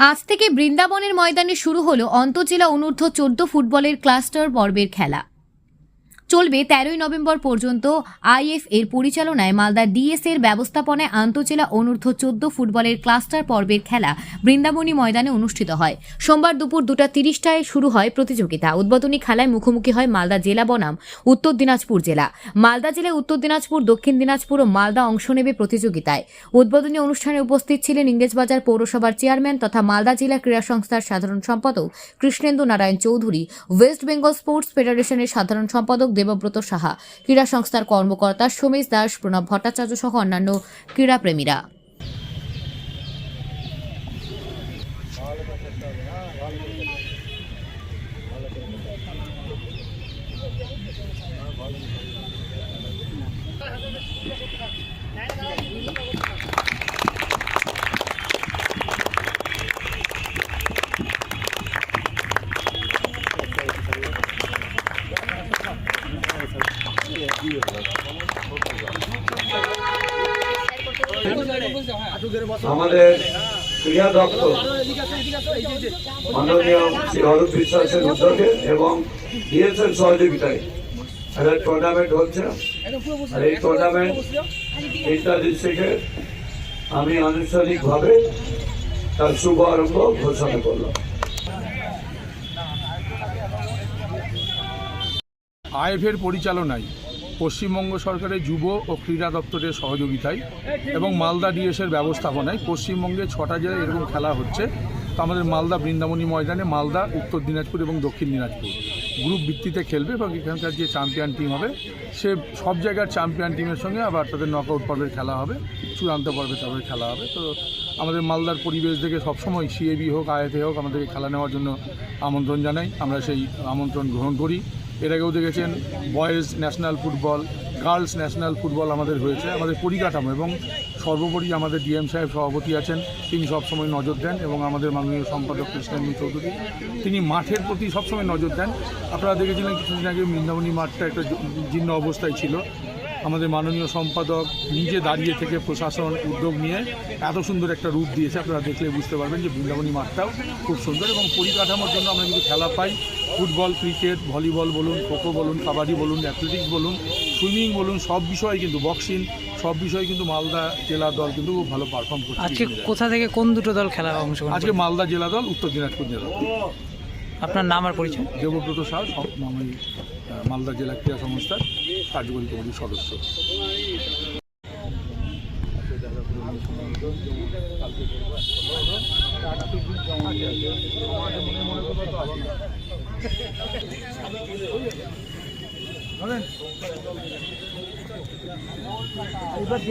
আজ থেকে বৃন্দাবনের ময়দানে শুরু হলো অন্তজেলা অনূর্ধ্ব চোদ্দ ফুটবলের ক্লাস্টার পর্বের খেলা। চলবে তেরোই নভেম্বর পর্যন্ত আইএফ এর পরিচালনায় মালদা ডিএস এর ব্যবস্থাপনায় আন্তজেলা অনূর্ধ্ব চোদ্দ ফুটবলের ক্লাস্টার পর্বের খেলা বৃন্দাবনী ময়দানে অনুষ্ঠিত হয়। সোমবার দুপুর দুটা তিরিশটায় শুরু হয় প্রতিযোগিতা। উদ্বোধনী খেলায় মুখোমুখি হয় মালদা জেলা বনাম, উত্তর দিনাজপুর জেলা। মালদা জেলায় উত্তর দিনাজপুর, দক্ষিণ দিনাজপুর ও মালদা অংশ নেবে প্রতিযোগিতায়। উদ্বোধনী অনুষ্ঠানে উপস্থিত ছিলেন ইংরেজবাজার পৌরসভার চেয়ারম্যান তথা মালদা জেলা ক্রীড়া সংস্থার সাধারণ সম্পাদক কৃষ্ণেন্দু নারায়ণ চৌধুরী, ওয়েস্ট বেঙ্গল স্পোর্টস ফেডারেশনের সাধারণ সম্পাদক দেবব্রত সাহা ক্রীড়া সংস্থার কর্মকর্তা সোমেশ দাস প্রণব ভট্টাচার্য সহ অন্যান্য ক্রীড়াপ্রেমীরা। আমাদের ক্রীড়া দপ্তর মাননীয় শ্রী অরূপ বিশ্বাসের উদ্যোগে এবং ডিএসএল সহযোগিতায় একটা টুর্নামেন্ট হচ্ছে। আর এই টুর্নামেন্ট তিনটা ডিস্ট্রিক্টে আমি আনুষ্ঠানিকভাবে তার শুভ আরম্ভ ঘোষণা করলাম। আইএফের পরিচালনায় পশ্চিমবঙ্গ সরকারের যুব ও ক্রীড়া দপ্তরের সহযোগিতায় এবং মালদা ডিএসের ব্যবস্থাপনায় পশ্চিমবঙ্গে ছটা জেলায় এরকম খেলা হচ্ছে। তো আমাদের মালদা বৃন্দাবনী ময়দানে, মালদা, উত্তর দিনাজপুর এবং দক্ষিণ দিনাজপুর। গ্রুপ ভিত্তিতে খেলবে এবং এখানকার যে চ্যাম্পিয়ন টিম হবে, সে সব জায়গার চ্যাম্পিয়ন টিমের সঙ্গে আবার তাদের নকআউট পর্বের খেলা হবে, চূড়ান্ত পর্বে তাদের খেলা হবে। তো আমাদের মালদার পরিবেশ দেখে সবসময় সিএবি হোক আইএফএ হোক আমাদেরকে খেলা নেওয়ার জন্য আমন্ত্রণ জানাই। আমরা সেই আমন্ত্রণ গ্রহণ করি। এর আগেও দেখেছেন, boys national football, girls national football আমাদের হয়েছে, আমাদের পরিকাঠামো এবং সর্বোপরি আমাদের ডিএম সাহেব সভাপতি আছেন, তিনি সবসময় নজর দেন এবং আমাদের মাননীয় সম্পাদক কৃষ্ণেন্দু চৌধুরী, তিনি মাঠের প্রতি সবসময় নজর দেন। আপনারা দেখেছিলেন কিছুদিন আগে বৃন্দাবনী মাঠটা একটা জীর্ণ অবস্থায় ছিল। আমাদের মাননীয় সম্পাদক নিজে দাঁড়িয়ে থেকে প্রশাসন উদ্যোগ নিয়ে এত সুন্দর একটা রূপ দিয়েছে আপনারা দেখলে বুঝতে পারবেন যে বৃন্দাবনী মাঠটাও খুব সুন্দর এবং পরিকাঠামোর জন্য আমরা কিন্তু খেলা পাই। ফুটবল ক্রিকেট ভলিবল বলুন খোখো বলুন কাবাডি বলুন অ্যাথলেটিক্স বলুন সুইমিং বলুন সব বিষয়ে কিন্তু বক্সিং সব বিষয়ে কিন্তু মালদা জেলা দল কিন্তু খুব ভালো পারফর্ম করছে আজকে কোথা থেকে কোন দুটো দল খেলা অংশগ্রহণ আজকে মালদা জেলা দল উত্তর দিনাজপুর জেলা দল। আপনার নাম আর পরিচয়? দেবব্রত সাহা আমি মালদা জেলা ক্রীড়া সংস্থার কার্যকরী কমিটির সদস্য। এখানে কাছাকাছি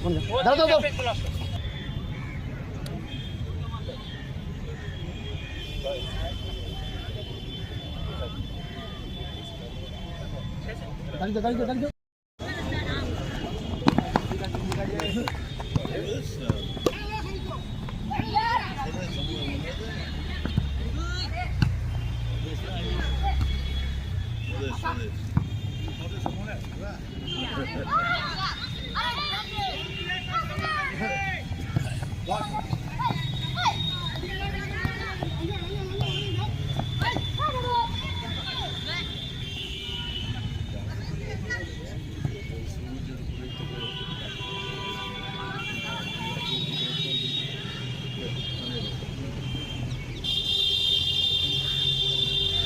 দাও দাও দাও গাড়িতে গাড়িতে গাড়িতে Yes, it is. Watch.